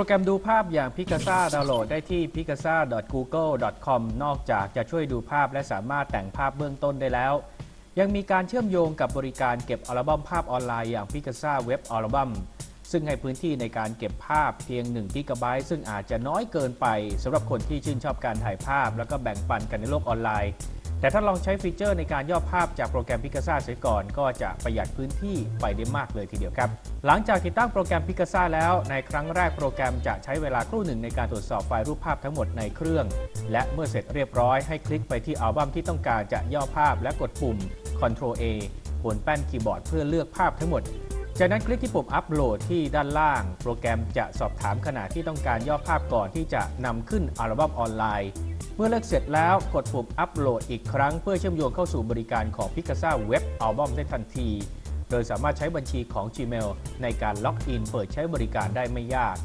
รแกรมดูภาพอย่าง Picasa ดาวน์โหลดได้ที่ picasa.google.com นอกจากจะช่วยดูภาพและสามารถแต่งภาพเบื้องต้นได้แล้ว ยังมีการเชื่อมโยงกับบริการเก็บอัลบั้มภาพออนไลน์อย่าง Picasa Web Album ซึ่งให้พื้นที่ในการเก็บภาพเพียง1กิกะไบต์ซึ่งอาจจะน้อยเกินไปสำหรับคนที่ชื่นชอบการถ่ายภาพ แล้วก็แบ่งปันกันในโลกออนไลน์ แต่ถ้าลองใช้ฟีเจอร์ในการย่อภาพจากโปรแกรม Picasa เสียก่อนก็จะประหยัดพื้นที่ไปได้มากเลยทีเดียวครับ หลังจากติดตั้งโปรแกรม Picasa แล้วในครั้งแรกโปรแกรมจะใช้เวลาครู่หนึ่งในการตรวจสอบไฟล์รูปภาพทั้งหมดในเครื่อง และเมื่อเสร็จเรียบร้อยให้คลิกไปที่อัลบั้มที่ต้องการจะย่อภาพและกดปุ่ม Ctrl A บนแป้นคีย์บอร์ดเพื่อเลือกภาพทั้งหมด จากนั้นคลิกที่ปุ่มอัปโหลดที่ด้านล่าง โปรแกรมจะสอบถามขนาดที่ต้องการย่อภาพก่อนที่จะนำขึ้นอัลบั้มออนไลน์ เมื่อเลือกเสร็จแล้วกดปุ่มอัปโหลดอีกครั้ง เพื่อเชื่อมโยงเข้าสู่บริการของ Picasa Web Album ได้ทันที โดยสามารถใช้บัญชีของ Gmail ในการล็อกอินเปิดใช้บริการได้ไม่ยาก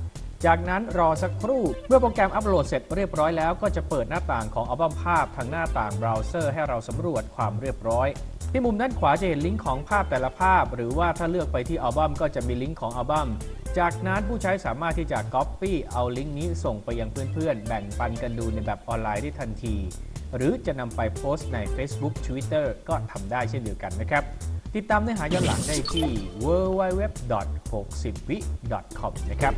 จากนั้นรอสักครู่ เมื่อโปรแกรมอัปโหลดเสร็จเรียบร้อยแล้วก็จะเปิดหน้าต่างของอัลบั้มภาพทางหน้าต่างเบราว์เซอร์ให้เราสำรวจความเรียบร้อย ที่มุมด้านขวาจะเห็นลิงก์ของภาพแต่ละภาพ หรือว่าถ้าเลือกไปที่อัลบั้มก็จะมีลิงก์ของอัลบั้ม จากนั้นผู้ใช้สามารถที่จะ Copy เอาลิงก์นี้ส่งไปยังเพื่อนๆ แบ่งปันกันดูในแบบออนไลน์ได้ทันที หรือจะนำไปโพสต์ใน Facebook Twitter ก็ทำได้เช่นเดียวกันนะครับ ติดตามเนื้อหาย้อนหลังได้ที่ www.60vic.com นะครับ